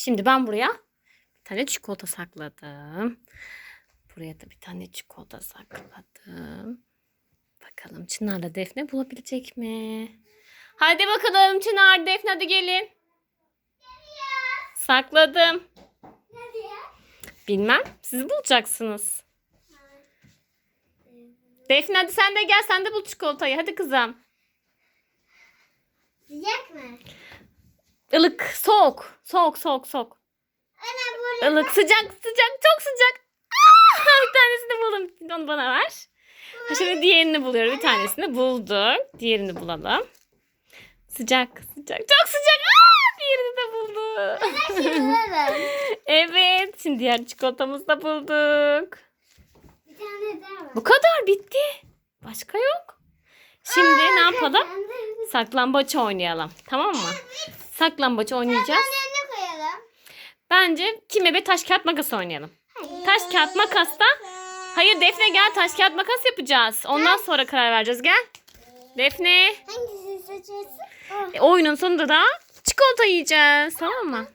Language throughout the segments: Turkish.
Şimdi ben buraya bir tane çikolata sakladım. Buraya da bir tane çikolata sakladım. Bakalım Çınar'la Defne bulabilecek mi? Hadi bakalım Çınar, Defne hadi gelin. Sakladım. Bilmem. Siz bulacaksınız. Defne hadi sen de gel. Sen de bul çikolatayı. Hadi kızım. Sıcak mı? Ilık, soğuk. Soğuk, soğuk, soğuk. Ana burada. Ilık, sıcak, sıcak, çok sıcak. Aa, bir tanesini buldum. Onu bana ver. Ha, Şimdi diğerini buluyorum. Bir tanesini bulduk. Diğerini bulalım. Sıcak, sıcak, çok sıcak. Aa, diğerini de bulduk. evet, şimdi diğer çikolatamızı da bulduk. Bir tane daha var. Bu kadar bitti. Başka yok. Şimdi ne yapalım? Saklambaç oynayalım. Tamam mı? Saklambaç oynayacağız. Ne koyalım? Bence kim ebe taş kağıt makas oynayalım. Taş kağıt makasta. Hayır Defne gel taş kağıt makas yapacağız. Ondan sonra karar vereceğiz gel. Defne. Hangisini seçersin? Oh. E, oyunun sonunda da çikolata yiyeceğiz. Tamam mı?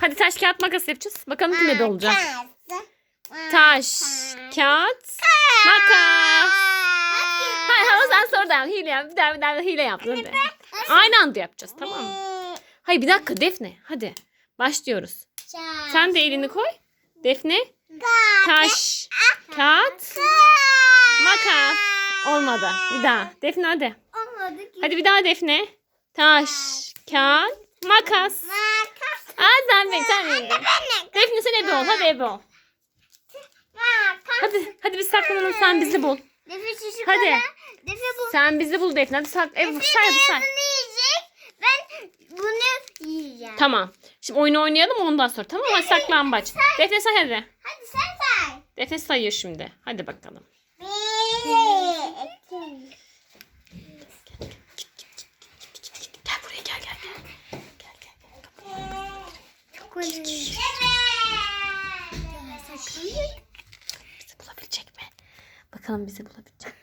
Hadi. Taş kağıt makas yapacağız. Bakalım kim ebe olacak. Taş, kağıt, makas. Hayır hayır sen sonradan hile yap. Bir daha bir daha hile yap. Hadi. Aynı anda yapacağız tamam mı? Hayır bir dakika Defne. Hadi başlıyoruz. Sen de elini koy. Defne. Taş, kağıt, makas. Olmadı. Bir daha. Defne hadi. Olmadı ki. Hadi bir daha Defne. Taş, kağıt, makas. Makas. Aa sen be sen. Defne sen ebe ol. Hadi ebe ol. Hadi hadi biz saklanalım sen bizi bul. Hadi. Sen bizi bul Defne. Hadi sak. Ebe, say say. Ben bunu yiyeceğim. Tamam. Şimdi oyunu oynayalım ondan sonra. Tamam mı? Hadi saklambaç. Defne say hadi. Hadi sen say. Defne sayıyor şimdi. Hadi bakalım. Bir, iki. Gel buraya gel gel gel. Gel gel gel. Evet. Bizi bulabilecek mi? Bakalım bizi bulabilecek mi?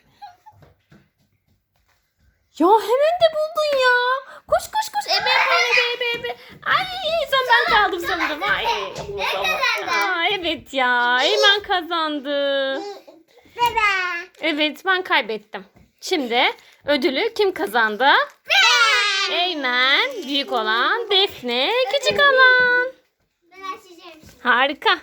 Ya hemen de buldun ya. Koş koş koş. Ebe ebe ebe ebe. Ay son ben kaldım sanırım. Ay. Aa, evet ya. Hemen kazandı. Evet ben kaybettim. Şimdi ödülü kim kazandı? Eymen büyük olan, Defne küçük olan. Ben açacağım şimdi. Harika.